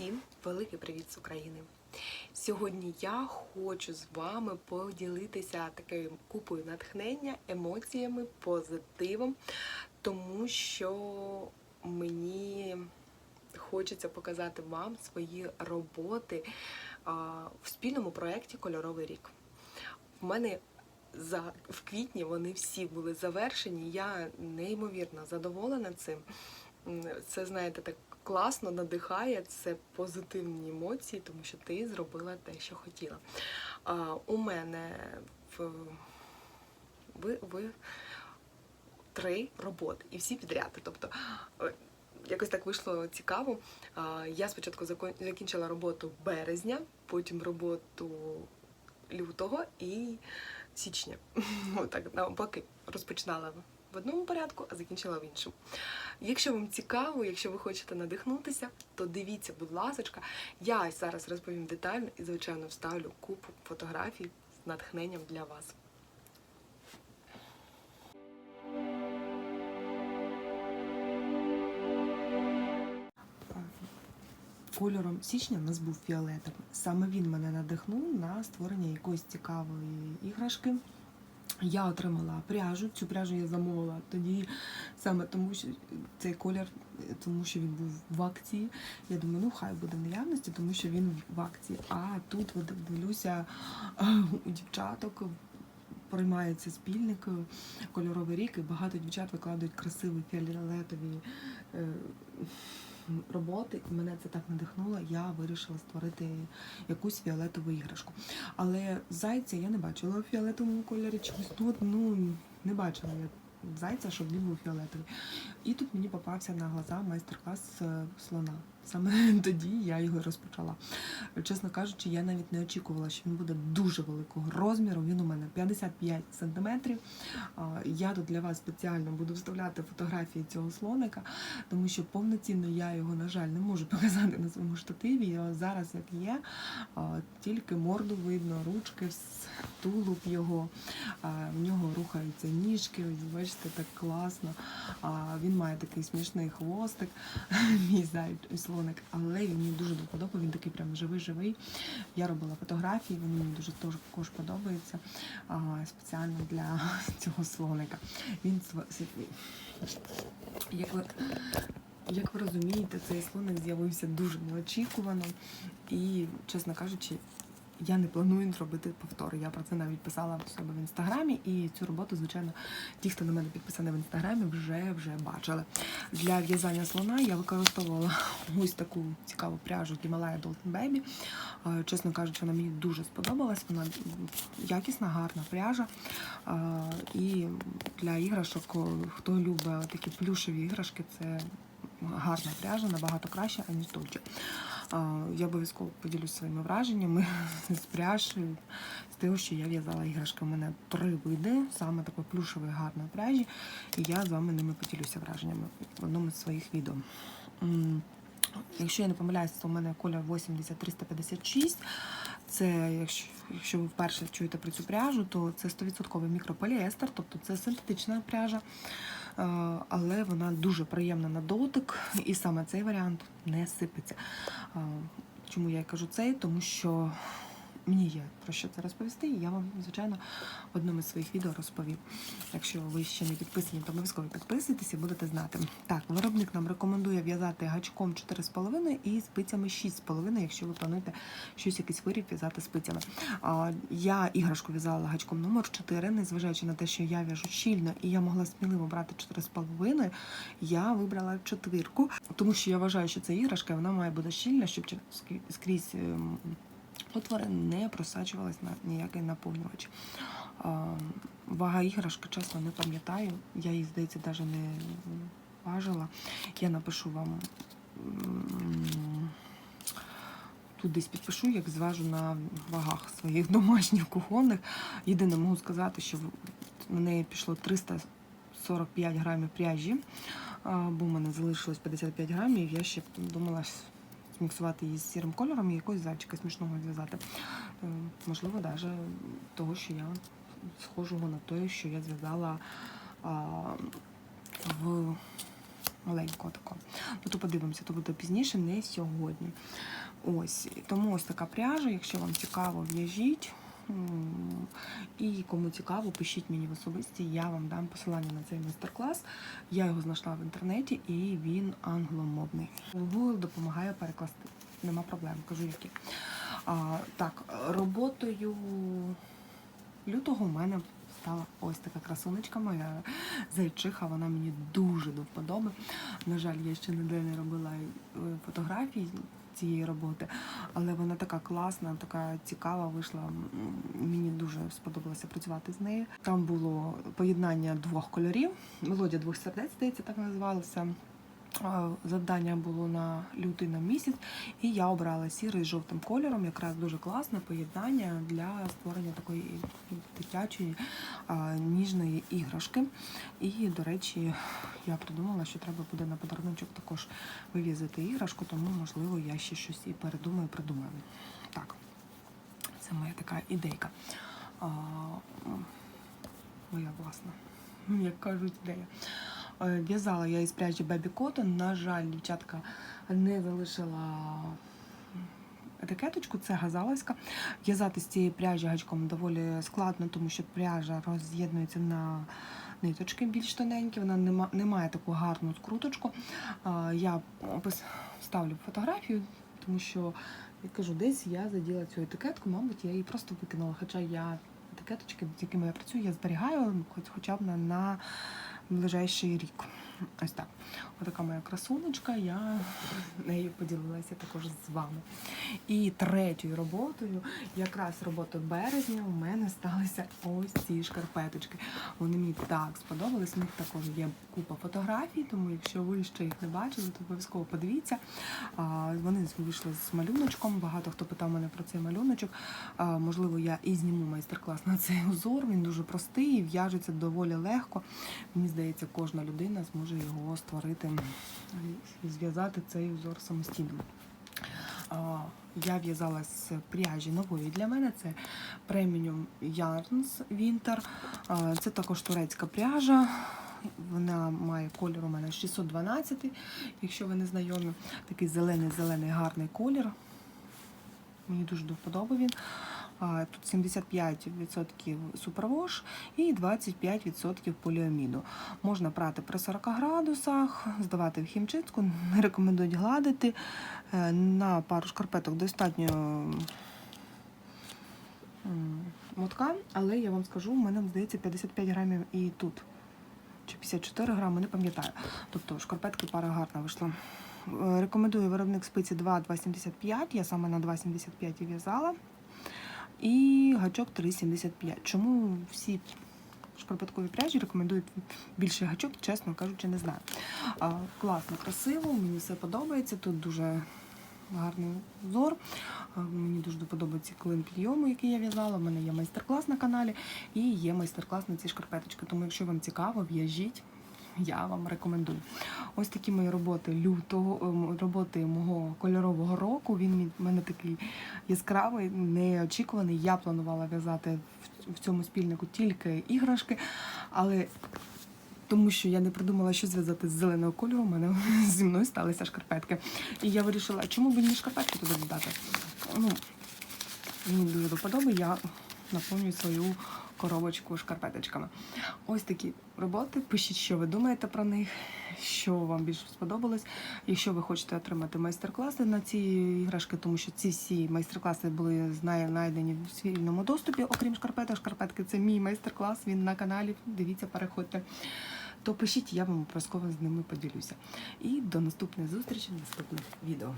Всім великий привіт з України! Сьогодні я хочу з вами поділитися такою купою натхнення, емоціями, позитивом, тому що мені хочеться показати вам свої роботи в спільному проєкті Кольоровий рік. В мене за в квітні вони всі були завершені. Я неймовірно задоволена цим. Це, знаєте, так класно надихає, це позитивні емоції, тому що ти зробила те, що хотіла. А, у мене в ви, ви три роботи і всі підряд. Тобто е, якось так вийшло цікаво. Я спочатку закінчила роботу березня, потім роботу лютого і січня. Ну, так, навпаки, розпочинала в одному порядку, а закінчила в іншому. Якщо вам цікаво, якщо ви хочете надихнутися, то дивіться, будь ласка. Я зараз розповім детально і, звичайно, вставлю купу фотографій з натхненням для вас. Кольором січня в нас був фіолетовий. Саме він мене надихнув на створення якоїсь цікавої іграшки. Я отримала пряжу. Цю пряжу я замовила тоді саме тому, що цей колір, тому що він був в акції. Я думаю, ну хай буде в наявності, тому що він в акції. А тут от дивлюся у дівчаток. Приймається спільник кольоровий рік, і багато дівчат викладають красиві фіолетові е, роботи, і мене це так надихнуло. Я вирішила створити якусь фіолетову іграшку. Але зайця я не бачила у фіолетовому кольорі. Чогось тут ну не бачила я зайця, щоб він був фіолетовий. І тут мені попався на глаза майстер-клас е, слона. Саме тоді я його розпочала. Чесно кажучи, я навіть не очікувала, що він буде дуже великого розміру. Він у мене 55 сантиметрів. Я тут для вас спеціально буду вставляти фотографії цього слоника, тому що повноцінно я його, на жаль, не можу показати на своєму штативі. Зараз як є, тільки морду видно, ручки, тулуб його. В нього рухаються ніжки. Бачите, так класно. Він має такий смішний хвостик, мій зай- слоник, але він мені дуже подобається. Він такий прям живий-живий. Я робила фотографії, вони мені дуже також подобаються а, спеціально для цього слоника. Він як ви, як ви розумієте, цей слоник з'явився дуже неочікувано і, чесно кажучи, я не планую робити повтори. Я про це навіть писала в себе в інстаграмі, і цю роботу, звичайно, ті, хто на мене підписаний в інстаграмі, вже вже бачили. Для в'язання слона я використовувала ось таку цікаву пряжу Himalaya Dolphin Baby. Е, Чесно кажучи, вона мені дуже сподобалась. Вона якісна, гарна пряжа. Е, І для іграшок, хто любить такі плюшеві іграшки, це гарна пряжа, набагато краще, аніж. А, Я обов'язково поділюсь своїми враженнями з пряж, з того, що я в'язала іграшки. У мене три види, саме такої плюшевої гарної пряжі, і я з вами ними поділюся враженнями в одному з своїх відео. Якщо я не помиляюся, то у мене колір 80356. Це, якщо, якщо ви вперше чуєте про цю пряжу, то це 100% мікрополіестер, тобто це синтетична пряжа, але вона дуже приємна на дотик, і саме цей варіант не сипеться. Е, Чому я кажу цей? Тому що мені є про що це розповісти, і я вам, звичайно, в одному з своїх відео розповім. Якщо ви ще не підписані, то обов'язково підписуйтесь і будете знати. Так, виробник нам рекомендує в'язати гачком 4,5 і спицями 6,5, якщо ви плануєте щось якийсь виріб в'язати спицями. Я іграшку в'язала гачком номер 4, незважаючи на те, що я в'яжу щільно і я могла сміливо брати 4,5, я вибрала четвірку, тому що я вважаю, що це іграшка, і вона має бути щільна, щоб скрізь ем, отвори не просачувалась на ніякий наповнювач. Вага іграшки, чесно, не пам'ятаю. Я її, здається, навіть не важила. Я напишу вам. Тут десь підпишу, як зважу на вагах своїх домашніх кухонних. Єдине можу сказати, що на неї пішло 345 грамів пряжі, бо в мене залишилось 55 грамів. Я ще думала зміксувати її з сірим кольором і якогось зайчика смішного зв'язати. Е, Можливо, навіть того, що я схожого на те, що я зв'язала в маленького такого. Ну то подивимося, то буде пізніше, не сьогодні. Ось тому ось така пряжа. Якщо вам цікаво, в'яжіть. І кому цікаво, пишіть мені в особисті, я вам дам посилання на цей майстер-клас. Я його знайшла в інтернеті і він англомовний. Google допомагає перекласти. Нема проблем, кажу які. А, так, роботою лютого в мене стала ось така красунечка моя зайчиха, вона мені дуже до вподоби. На жаль, я ще ніде не робила е, фотографій цієї роботи, але вона така класна, така цікава вийшла. Мені дуже сподобалося працювати з нею. Там було поєднання двох кольорів, мелодія двох сердець, здається, так називалося. Завдання було на лютий на місяць, і я обрала сірий з жовтим кольором. Якраз дуже класне поєднання для створення такої дитячої ніжної іграшки. І, до речі, я придумала, що треба буде на подарунок також вивізати іграшку, тому можливо я ще щось і передумаю, придумаю. Так, це моя така ідейка. Моя власна, як кажуть, ідея. Е, В'язала я із пряжі Baby Cotton. На жаль, дівчатка не залишила етикеточку, це газаловська. В'язати з цієї пряжі гачком доволі складно, тому що пряжа роз'єднується на ниточки більш тоненькі, вона не, не має таку гарну скруточку. Я ставлю фотографію, тому що я кажу, десь я заділа цю етикетку, мабуть, я її просто викинула. Хоча я етикеточки, з якими я працюю, я зберігаю хоч, хоча б на, ближайший рік. Ось так. Отака моя красунечка, я нею поділилася також з вами. І третьою роботою, якраз роботою березня, у мене сталися ось ці шкарпеточки. Вони мені так сподобались. У них також є купа фотографій, тому якщо ви ще їх не бачили, то обов'язково подивіться. Вони вийшли з малюночком. Багато хто питав мене про цей малюночок. Можливо, я і зніму майстер-клас на цей узор. Він дуже простий, в'яжеться доволі легко. Мені здається, кожна людина зможе його створити зв'язати цей узор самостійно. Я в'язала з пряжі нової для мене. Це Premium Yarns Winter. Це також турецька пряжа. Вона має кольор у мене 612, якщо ви не знайомі. Такий зелений-зелений гарний колір. Мені дуже до вподоби він. Тут 75% супервош і 25% поліаміду. Можна прати при 40 градусах, здавати в хімчистку, не рекомендують гладити. Е, На пару шкарпеток достатньо мотка, але я вам скажу, в мене здається 55 грамів і тут. Чи 54 грами, не пам'ятаю. Тобто шкарпетки пара гарна вийшла. Е, Рекомендую виробник спиці 2,275. Я саме на 2,75 і в'язала. І гачок 3,75. Чому всі шкарпеткові пряжі рекомендують більший гачок, чесно кажучи, не знаю. А, класно, красиво, мені все подобається. Тут дуже гарний узор. А, Мені дуже подобається клин підйому, який я в'язала. У мене є майстер-клас на каналі і є майстер-клас на ці шкарпеточки. Тому, якщо вам цікаво, в'яжіть. Я вам рекомендую. Ось такі мої роботи лютого, ем, роботи мого кольорового року. Він в мене такий яскравий, неочікуваний. Я планувала в'язати в- цьому спільнику тільки іграшки, але тому що я не придумала, що зв'язати з зеленого кольору, у мене зі мною сталися шкарпетки. І я вирішила, чому б мені шкарпетки туди додати? Ну, мені дуже до вподоби, я наповнюю свою коробочку шкарпеточками. Ось такі роботи. Пишіть, що ви думаєте про них, що вам більше сподобалось. Якщо ви хочете отримати майстер-класи на ці іграшки, тому що ці всі майстер-класи були знайдені в вільному доступі, окрім шкарпеток. Шкарпетки це мій майстер-клас, він на каналі. Дивіться, переходьте. То пишіть, я вам обов'язково з ними поділюся. І до наступної зустрічі наступних відео.